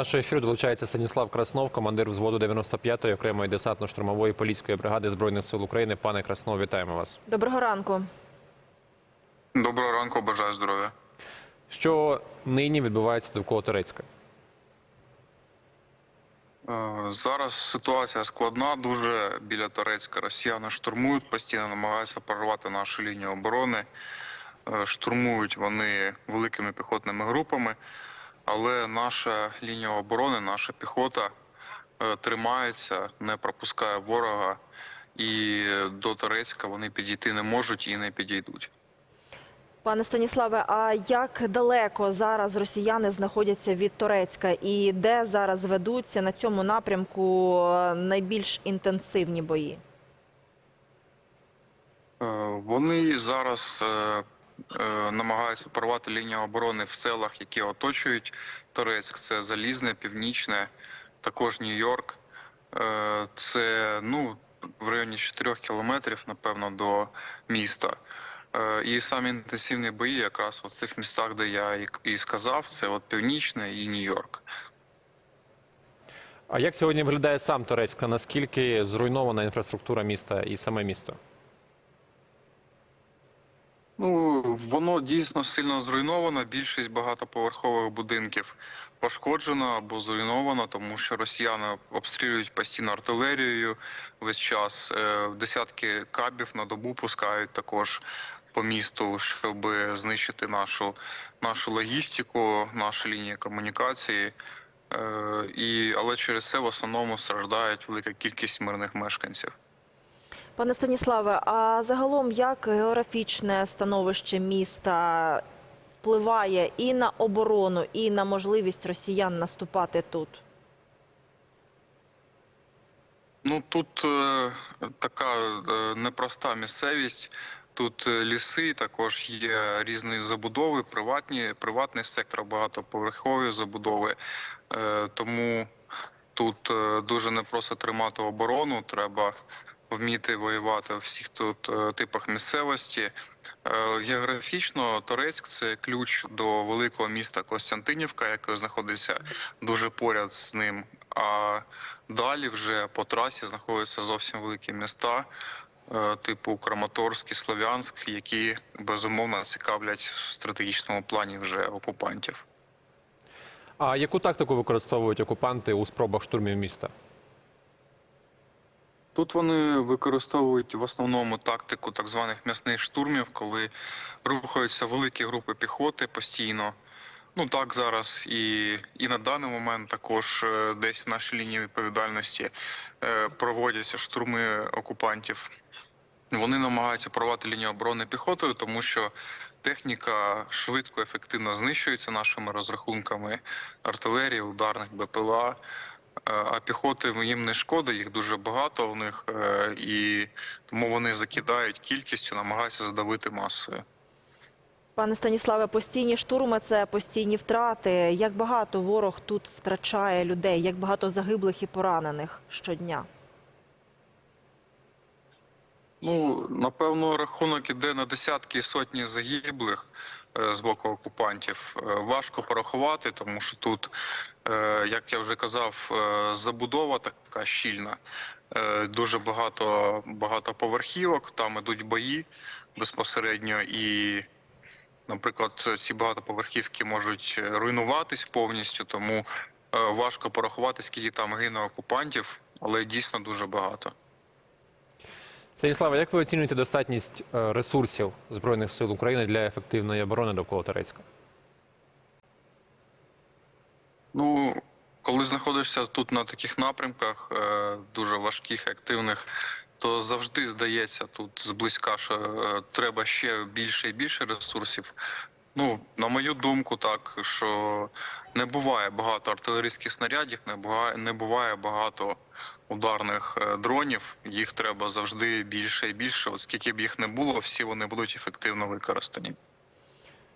нашого ефіру долучається Станіслав Краснов, командир взводу 95-ї окремої десантно-штурмової поліської бригади збройних сил України. Пане Краснов, вітаємо вас. Доброго ранку. Доброго ранку, бажаю здоров'я. Що нині відбувається довкола Турецька? Е, Зараз ситуація складна. Дуже біля Торецька росіяни штурмують, постійно намагаються прорвати нашу лінію оборони. Е, Штурмують вони великими піхотними групами, але наша лінія оборони, наша піхота е, тримається, не пропускає ворога, і до Торецька вони підійти не можуть і не підійдуть. Пане Станіславе, а як далеко зараз росіяни знаходяться від Турецька і де зараз ведуться на цьому напрямку е, найбільш інтенсивні бої? Е, Вони зараз намагаються порвати лінію оборони в селах, які оточують Торецьк. Це Залізне, Північне, також Нью-Йорк. Е, Це ну, в районі 4 кілометрів, напевно, до міста. Е, І самі інтенсивні бої якраз в цих містах, де я і- сказав, це от Північне і Нью-Йорк. А як сьогодні виглядає сам Турецьк? Наскільки зруйнована інфраструктура міста і саме місто? Ну, воно дійсно сильно зруйновано. Більшість багатоповерхових будинків пошкоджено або зруйновано, тому що росіяни обстрілюють постійно артилерією весь час. Е, Десятки кабів на добу пускають також по місту, щоб знищити нашу, нашу логістику, наші лінії комунікації. Е, І, але через це в основному страждають велика кількість мирних мешканців. Пане Станіславе, а загалом як географічне становище міста впливає і на оборону, і на можливість росіян наступати тут? Ну тут е, така е, непроста місцевість. Тут е, ліси, також є різні забудови, приватні, приватний сектор, багатоповерхові забудови. Е, тому тут е, дуже непросто тримати оборону. Треба вміти воювати у всіх тут е, типах місцевості. Е, Географічно Торецьк це ключ до великого міста Костянтинівка, яке знаходиться дуже поряд з ним. А далі вже по трасі знаходяться зовсім великі міста, е, типу Краматорськ і Слов'янськ, які безумовно цікавлять в стратегічному плані вже окупантів. А яку тактику використовують окупанти у спробах штурмів міста? Тут вони використовують в основному тактику так званих м'ясних штурмів, коли рухаються великі групи піхоти постійно. Ну так зараз і, і на даний момент також е, десь в нашій лінії відповідальності е, проводяться штурми окупантів. Вони намагаються порвати лінію оборони піхотою, тому що техніка швидко, ефективно знищується нашими розрахунками артилерії, ударних БПЛА. А піхоти їм не шкода, їх дуже багато у них, е, і тому вони закидають кількістю, намагаються задавити масою. Пане Станіславе, постійні штурми це постійні втрати. Як багато ворог тут втрачає людей, як багато загиблих і поранених щодня? Ну, напевно, рахунок іде на десятки і сотні загиблих з боку окупантів. Е, Важко порахувати, тому що тут, е, як я вже казав, е, забудова така щільна. Е, Дуже багато багатоповерхівок, там ідуть бої безпосередньо і. Наприклад, ці багатоповерхівки можуть руйнуватись повністю, тому е, важко порахувати, скільки там гине окупантів, але дійсно дуже багато. Станіславе, як ви оцінюєте достатність е, ресурсів Збройних сил України для ефективної оборони довкола Турецька? Ну, коли знаходишся тут на таких напрямках, е, дуже важких, активних, то завжди здається тут зблизька, що е, треба ще більше і більше ресурсів. Ну, на мою думку, так що не буває багато артилерійських снарядів, не буває, не буває багато ударних е, дронів. Їх треба завжди більше і більше. От скільки б їх не було, всі вони будуть ефективно використані.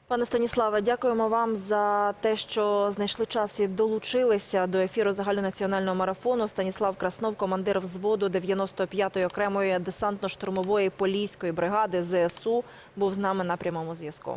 Пане Станіславе, дякуємо вам за те, що знайшли час і долучилися до ефіру загальнонаціонального марафону. Станіслав Краснов, командир взводу 95-ї окремої десантно-штурмової поліської бригади ЗСУ, був з нами на прямому зв'язку.